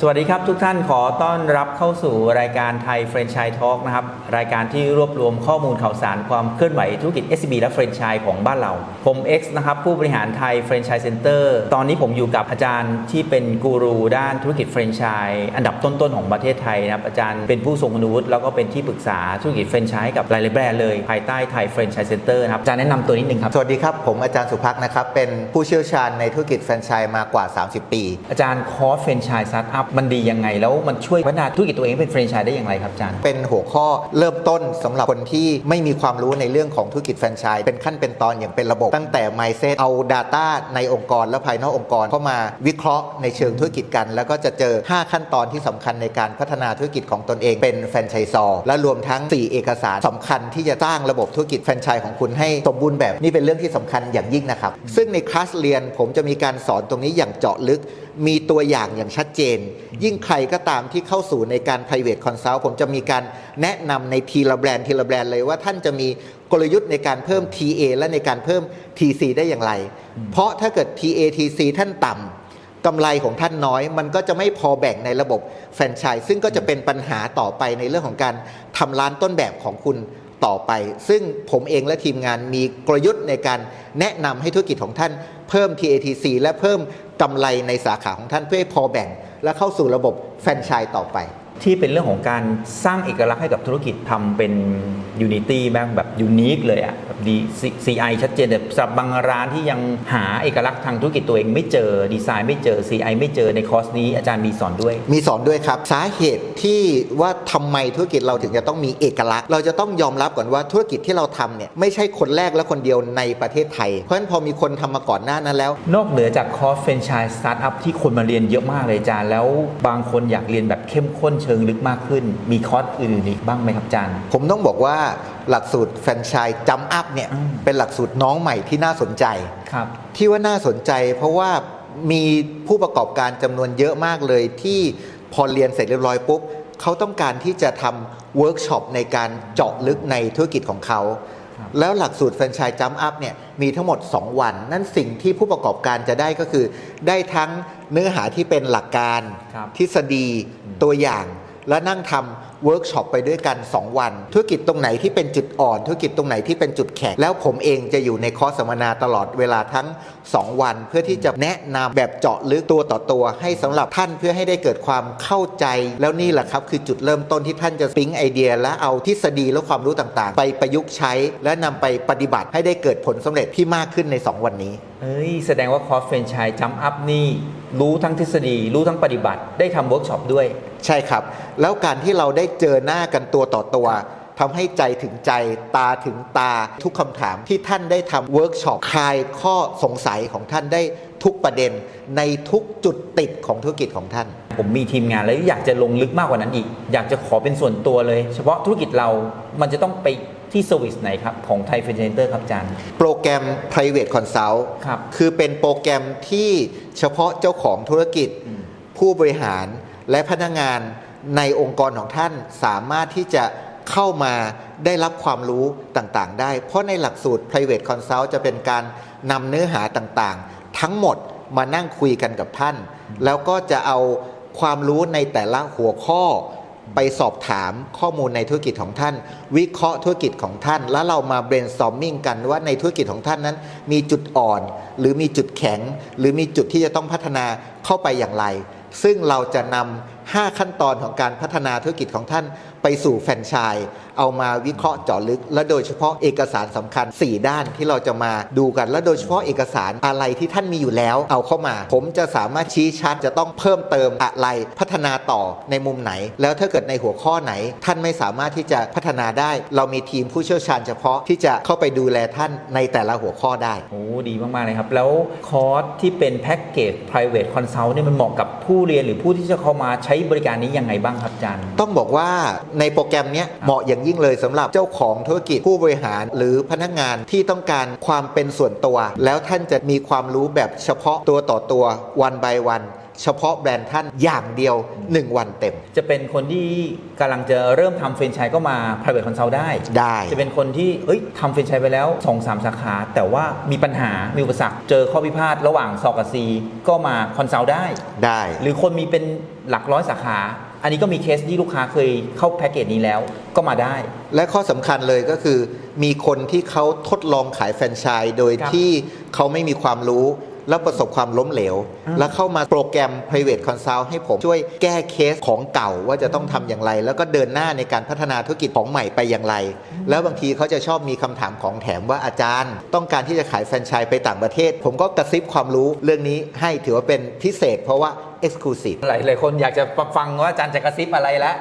สวัสดีครับทุกท่านขอต้อนรับเข้าสู่รายการไทยแฟรนไชส์ทอล์กนะครับ รายการที่รวบรวมข้อมูลข่าวสารความเคลื่อนไหวธุรกิจ SCB และแฟรนไชส์ของบ้านเรา ผม X นะครับผู้บริหารไทยแฟรนไชส์เซ็นเตอร์ตอนนี้ผมอยู่กับอาจารย์ที่เป็นกูรูด้านธุรกิจแฟรนไชส์อันดับต้นๆของประเทศไทยนะครับอาจารย์เป็นผู้ทรงคุณวุฒิแล้วก็เป็นที่ปรึกษาธุรกิจแฟรนไชส์กับหลายๆแบรนด์เลยภายใต้ไทยแฟรนไชส์เซ็นเตอร์นะครับอาจารย์แนะนำตัวนิดนึงครับสวัสดีครับผมอาจารย์สุพักนะครับเป็นผู้เชี่ยวชาญในธุรกิจแฟรนไชส์มากว่า 30 ปี อาจารย์คอร์สแฟรนไชส์สตาร์ทอัพมันดียังไงแล้วมันช่วยพัฒนาธุรกิจตัวเองเป็นแฟรนไชส์ได้อย่างไรครับอาจารย์ เป็นหัวข้อเริ่มต้นสำหรับคนที่ไม่มีความรู้ในเรื่องของธุรกิจแฟรนไชส์เป็นขั้นเป็นตอนอย่างเป็นระบบ ตั้งแต่ mindset เอา Data ในองค์กรและภายนอกองค์กรเข้ามาวิเคราะห์ในเชิงธุรกิจกัน แล้วก็จะเจอ 5 ขั้นตอนที่สำคัญในการพัฒนาธุรกิจของตนเองเป็นแฟรนไชส์ซอร์และรวมทั้ง 4 เอกสารสำคัญที่จะสร้างระบบธุรกิจแฟรนไชส์ของคุณให้สมบูรณ์แบบนี่เป็นเรื่องที่สำคัญอย่างยิ่งนะครับซึ่งในคลาสเรียนผมจะมีการสอนตรงนี้อย่างเจาะลึก มีตัวอย่างอย่างชัดเจนยิ่งใครก็ตามที่เข้าสู่ในการ private consult ผมจะมีการแนะนำในทีละแบรนด์ทีละแบรนด์เลยว่าท่านจะมีกลยุทธ์ในการเพิ่ม TA และในการเพิ่ม TC ได้อย่างไร เพราะถ้าเกิด TA TC ท่านต่ำกำไรของท่านน้อย มันก็จะไม่พอแบ่งในระบบแฟรนไชส์ซึ่งก็จะเป็นปัญหาต่อไปในเรื่องของการทำร้านต้นแบบของคุณต่อไป ซึ่งผมเองและทีมงานมีกลยุทธ์ในการแนะนำให้ธุรกิจของท่านเพิ่ม TATC และเพิ่ม กำไรในสาขาของท่านเพื่อให้พอแบ่ง และเข้าสู่ระบบแฟรนไชส์ต่อไป ที่เป็นเรื่องของการสร้างเอกลักษณ์ให้กับธุรกิจทำเป็น Unity บ้างแบบยูนิคเลยอะแบบดี CI ชัดเจนแต่สำหรับบางร้านที่ยังหาเอกลักษณ์ทางธุรกิจตัวเองไม่เจอดีไซน์ไม่เจอ CI ไม่เจอในคอร์สนี้อาจารย์มีสอนด้วย มีสอนด้วยครับ สาเหตุที่ว่าทำไมธุรกิจเราถึงจะต้องมีเอกลักษณ์ เราจะต้องยอมรับก่อนว่าธุรกิจที่เราทำเนี่ยไม่ใช่คนแรกและคนเดียวในประเทศไทย เพราะฉะนั้นพอมีคนทำมาก่อนหน้านั้นแล้ว นอกเหนือจากคอร์สแฟรนไชส์สตาร์ทอัพที่คนมาเรียนเยอะมากเลยอาจารย์แล้ว บางคนอยากเรียนแบบเข้มข้นเชิงลึกมากขึ้น มีคอร์สอื่นๆอีกบ้างไหมครับอาจารย์ ผมต้องบอกว่าหลักสูตรแฟรนไชส์จัมอัพเนี่ยอืมเป็นหลักสูตรน้องใหม่ที่น่าสนใจครับที่ว่าน่าสนใจ เพราะว่ามีผู้ประกอบการจำนวนเยอะมากเลยที่พอเรียนเสร็จเรียบร้อยปุ๊บเขาต้องการที่จะทำเวิร์กช็อปในการเจาะลึกในธุรกิจของเขาครับแล้วหลักสูตรแฟรนไชส์จัมอัพเนี่ยมีทั้งหมด 2 วัน นั่นสิ่งที่ผู้ประกอบการจะได้ก็คือ ได้ทั้ง เนื้อหาที่เป็นหลักการครับทฤษฎีตัวอย่าง และนั่งทำเวิร์กช็อปไปด้วยกัน 2 วัน ธุรกิจตรงไหนที่เป็นจุดอ่อน ธุรกิจตรงไหนที่เป็นจุดแข็งแล้วผมเองจะอยู่ในคอร์สสัมมนาตลอดเวลาทั้ง 2 วัน เพื่อที่จะแนะนำแบบเจาะลึกตัวต่อตัว ให้สำหรับท่านเพื่อให้ได้เกิดความเข้าใจ แล้วนี่แหละครับคือจุดเริ่มต้นที่ท่านจะปิ๊งไอเดีย และเอาทฤษฎีและความรู้ต่างๆ ไปประยุกต์ใช้ และนำไปปฏิบัติให้ได้เกิดผลสำเร็จที่มากขึ้นใน 2 วันนี้ เอ้ยแสดงว่าคอร์สแฟรนไชส์จัมอัพนี่ รู้ทั้งทฤษฎี รู้ทั้งปฏิบัติ ได้ทำเวิร์กช็อปด้วย ใช่ครับ แล้วการที่เราได้เจอหน้ากันตัวต่อตัวทำให้ใจถึงใจตาถึงตาทุกคำถามที่ท่านได้ทำเวิร์กช็อปคลายข้อสงสัยของท่านได้ ทุกประเด็นในทุกจุดติดของธุรกิจของท่าน ผมมีทีมงานแล้วอยากจะลงลึกมากกว่านั้นอีก อยากจะขอเป็นส่วนตัวเลย เฉพาะธุรกิจเรามันจะต้องไปที่เซอร์วิสไหนครับ ของไทยเฟรนเตอร์ครับอาจารย์ โปรแกรม private consult ครับคือเป็นโปรแกรมที่เฉพาะเจ้าของธุรกิจอืมผู้บริหารและพนักงานในองค์กรของท่านสามารถที่จะเข้ามาได้รับความรู้ต่างๆ ได้ เพราะในหลักสูตร private consult จะเป็นการนำเนื้อหาต่างๆ ทั้งหมดมานั่งคุยกันกับท่าน แล้วก็จะเอาความรู้ในแต่ละหัวข้อไปสอบถามข้อมูลในธุรกิจของท่าน วิเคราะห์ธุรกิจของท่าน แล้วเรามา brainstorming กันว่าในธุรกิจของท่านนั้น มีจุดอ่อน หรือมีจุดแข็ง หรือมีจุดที่จะต้องพัฒนาเข้าไปอย่างไร ซึ่งเราจะนำ5ขั้นตอนของการพัฒนาธุรกิจของท่านไปสู่แฟรนไชส์ เอามาวิเคราะห์เจาะลึก และโดยเฉพาะเอกสารสำคัญ 4 ด้านที่เราจะมาดูกัน และโดยเฉพาะเอกสารอะไรที่ท่านมีอยู่แล้ว เอาเข้ามา ผมจะสามารถชี้ชัดจะต้องเพิ่มเติมอะไรพัฒนาต่อในมุมไหน แล้วถ้าเกิดในหัวข้อไหน ท่านไม่สามารถที่จะพัฒนาได้ เรามีทีมผู้เชี่ยวชาญเฉพาะที่จะเข้าไปดูแลท่านในแต่ละหัวข้อได้โอ้ดีมากๆเลยครับ แล้วคอร์สที่เป็นแพ็กเกจ private consult เนี่ยมันเหมาะกับผู้เรียนหรือผู้ที่จะเข้ามาใช้บริการนี้ยังไงบ้างครับอาจารย์ ต้องบอกว่าในโปรแกรมเนี้ยเหมาะอย่างยิ่งเลยสำหรับเจ้าของธุรกิจผู้บริหาร หรือพนักงานที่ต้องการความเป็นส่วนตัว แล้วท่านจะมีความรู้แบบเฉพาะตัวต่อตัววัน by วันเฉพาะแบรนด์ท่านอย่างเดียว 1 วันเต็ม จะเป็นคนที่กำลังจะเริ่มทำเฟรนไชส์ก็มา private consult ได้ ได้ จะเป็นคนที่เอ้ยทำเฟรนไชส์ไปแล้ว2อสามสาขา แต่ว่ามีปัญหา มีอุปสรรค เจอข้อพิพาทระหว่างซอกับซีก็มาคอนซัลท์ได้ ได้ หรือคนมีเป็นหลักร้อยสาขา อันนี้ก็มีเคสที่ลูกค้าเคยเข้าแพ็กเกจนี้แล้วก็มาได้ และข้อสำคัญเลยก็คือ มีคนที่เขาทดลองขายแฟรนไชส์โดยครับที่เขาไม่มีความรู้ แล้วประสบความล้มเหลวอืมแล้วเข้ามาโปรแกรม private consult ให้ผมช่วยแก้เคสของเก่าว่าจะต้องทำอย่างไร แล้วก็เดินหน้าในการพัฒนาธุรกิจของใหม่ไปอย่างไร แล้วบางทีเขาจะชอบมีคำถามของแถมว่าอาจารย์ ต้องการที่จะขายแฟรนไชส์ไปต่างประเทศ ผมก็กระซิบความรู้เรื่องนี้ให้ถือว่าเป็นพิเศษ เพราะว่า exclusive หลายหลายคนอยากจะฟังว่าอาจารย์จะกระซิบอะไรแล้ว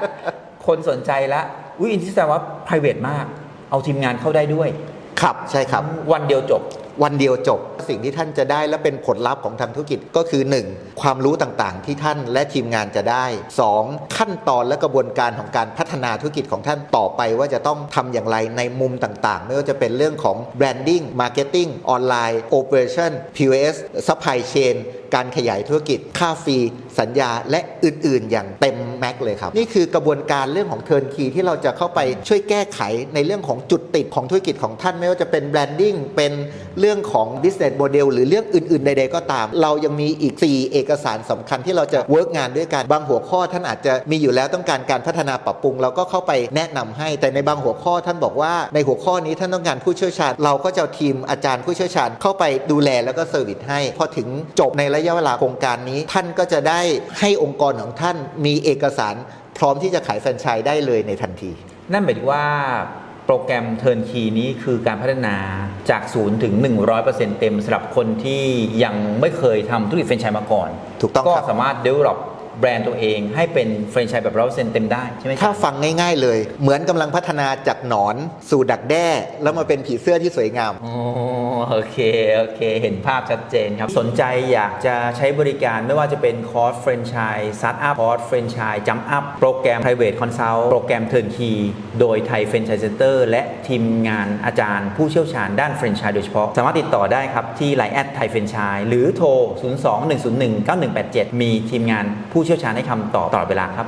คนสนใจแล้วอุ้ยอินทิสแตว่า private มาก เอาทีมงานเข้าได้ด้วยครับใช่ครับ วันเดียวจบ วันเดียวจบ สิ่งที่ท่านจะได้และเป็นผลลัพธ์ของทางธุรกิจก็คือ 1. ความรู้ต่างๆ ที่ท่านและทีมงานจะได้ 2. ขั้นตอนและกระบวนการของการพัฒนาธุรกิจของท่านต่อไปว่าจะต้องทำอย่างไรในมุมต่างๆ ไม่ว่าจะเป็นเรื่องของ branding marketing ออนไลน์ operation POS supply chain การขยายธุรกิจ ค่าฟรี สัญญาและอื่นๆ อย่างเต็มแม็กเลยครับ นี่คือกระบวนการเรื่องของเทิร์นคีที่เราจะเข้าไปช่วยแก้ไขในเรื่องของจุดติดของธุรกิจของท่านไม่ว่าจะเป็นแบรนดิ้งเป็นเรื่องของ business model หรือเรื่องอื่นๆ ใดๆก็ตาม เรายังมีอีก 4 เอกสารสำคัญที่เราจะเวิร์กงานด้วยกันบางหัวข้อท่านอาจจะมีอยู่แล้วต้องการการพัฒนาปรับปรุง เราก็เข้าไปแนะนำให้ แต่ในบางหัวข้อท่านบอกว่าในหัวข้อนี้ท่านต้องการผู้เชี่ยวชาญ เราก็จะทีมอาจารย์ผู้เชี่ยวชาญเข้าไปดูแลแล้วก็เซอร์วิสให้พอถึงจบในระยะเวลาโครงการนี้ ท่านก็จะได้ให้องค์กรของท่านมีเอกสารพร้อมที่จะขายแฟรนไชส์ได้เลยในทันที นั่นหมายถึงว่าโปรแกรม Turnkey นี้คือการพัฒนาจากศูนย์ถึง 100%เต็มสำหรับคนที่ยังไม่เคยทำธุรกิจแฟรนไชส์มาก่อน ถูกต้องก็ครับสามารถ develop แบรนด์ตัวเองให้เป็นแฟรนไชส์แบบ100%เต็มได้ใช่ไหมครับถ้าฟังง่ายๆเลย เหมือนกำลังพัฒนาจากหนอนสู่ดักแด้ แล้วมาเป็นผีเสื้อที่สวยงาม โอเค โอเค เห็นภาพชัดเจนครับ สนใจอยากจะใช้บริการไม่ว่าจะเป็นคอร์สเฟรนช i ส์ซัตอัพคอร์สเฟรนชส์จัมอัพโปรแกรม private consult โปรแกรม turnkey โดยไทยเฟรนชส์เซ็นเตอร์และทีมงานอาจารย์ผู้เชี่ยวชาญด้านเฟรนชส์โดยเฉพาะ สามารถติดต่อได้ครับ ที่ Line แอดไทยเฟรนชส์หรือโทร 02-101-9187 มีทีมงานผู้เชี่ยวชาญให้คำตอบตลอดเวลาครับ